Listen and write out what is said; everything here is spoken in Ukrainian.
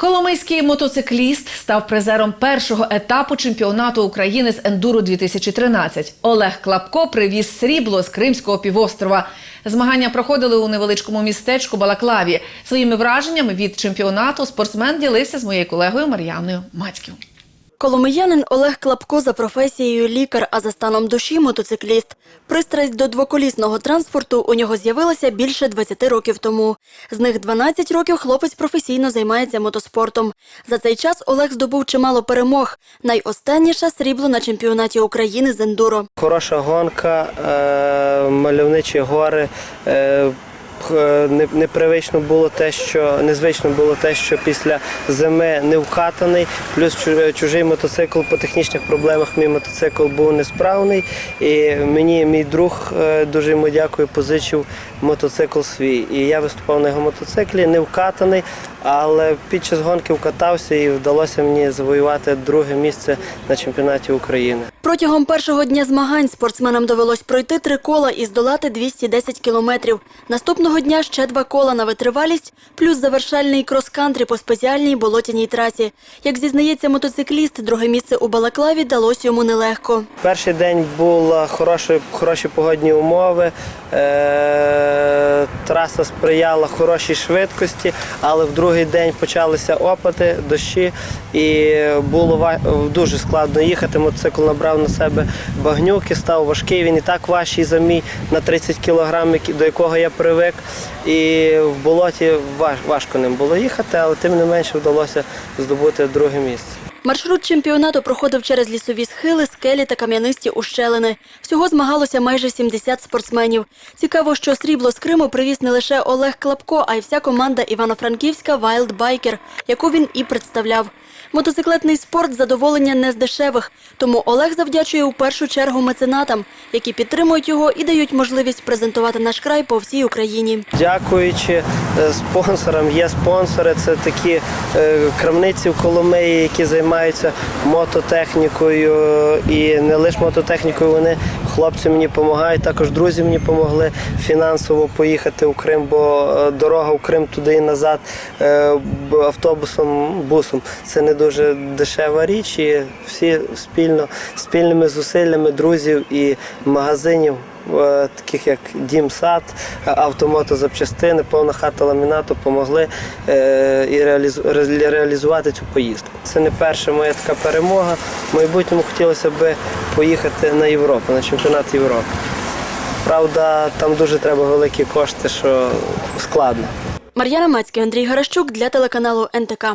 Коломийський мотоцикліст став призером першого етапу чемпіонату України з ендуро 2013. Олег Клапко привіз срібло з Кримського півострова. Змагання проходили у невеличкому містечку Балаклаві. Своїми враженнями від чемпіонату спортсмен ділився з моєю колегою Мар'яною Мацьків. Коломиянин Олег Клапко за професією лікар, а за станом душі мотоцикліст. Пристрасть до двоколісного транспорту у нього з'явилася більше 20 років тому. З них 12 років хлопець професійно займається мотоспортом. За цей час Олег здобув чимало перемог. Найостанніше срібло на чемпіонаті України з ендуро. Хороша гонка, е, мальовничі гори. Е, Непривично було те, що незвично було те, що після зими не вкатаний, плюс чужий мотоцикл по технічних проблемах мій мотоцикл був несправний. І мені мій друг е, дуже йому дякую, позичив мотоцикл свій. І я виступав на його мотоциклі, не вкатаний, але під час гонки вкатався і вдалося мені завоювати друге місце на чемпіонаті України. Протягом першого дня змагань спортсменам довелось пройти три кола і здолати 210 кілометрів. Наступного дня ще два кола на витривалість, плюс завершальний крос-кантрі по спеціальній болотяній трасі. Як зізнається мотоцикліст, друге місце у Балаклаві далось йому нелегко. Перший день були хороші, хороші погодні умови. Е, траса сприяла хорошій швидкості, але в другий день почалися опади, дощі, і було дуже складно їхати. Мотоцикл набрав на себе багнюки, став важкий. Він і так важчий за мій на 30 кг, до якого я привик. І в болоті важко ним було їхати, але тим не менше вдалося здобути друге місце. Маршрут чемпіонату проходив через лісові схили, скелі та кам'янисті ущелини. Всього змагалося майже 70 спортсменів. Цікаво, що срібло з Криму привіз не лише Олег Клапко, а й вся команда Івано-Франківська Wild Biker, яку він і представляв. Мотоциклетний спорт задоволення не з дешевих, тому Олег завдячує у першу чергу меценатам, які підтримують його і дають можливість презентувати наш край по всій Україні. Дякуючи е, спонсорам, є спонсори, це такі е, крамниці в Коломиї, які займаються мототехнікою і не лише мототехнікою. Вони хлопці мені допомагають. Також друзі мені допомогли фінансово поїхати у Крим, бо е, дорога в Крим туди і назад е, автобусом, бусом це не дуже дешева річ. І всі спільно спільними зусиллями друзів і магазинів таких як Дім Сад, е, автомотозапчастини, повна хата ламінату допомогли е, і реалізувати цю поїздку. Це не перша моя така перемога. В майбутньому хотілося б поїхати на Європу, на чемпіонат Європи. Правда, там дуже треба великі кошти, що складно. Мар'яна Мацький, Андрій Гаращук для телеканалу НТК.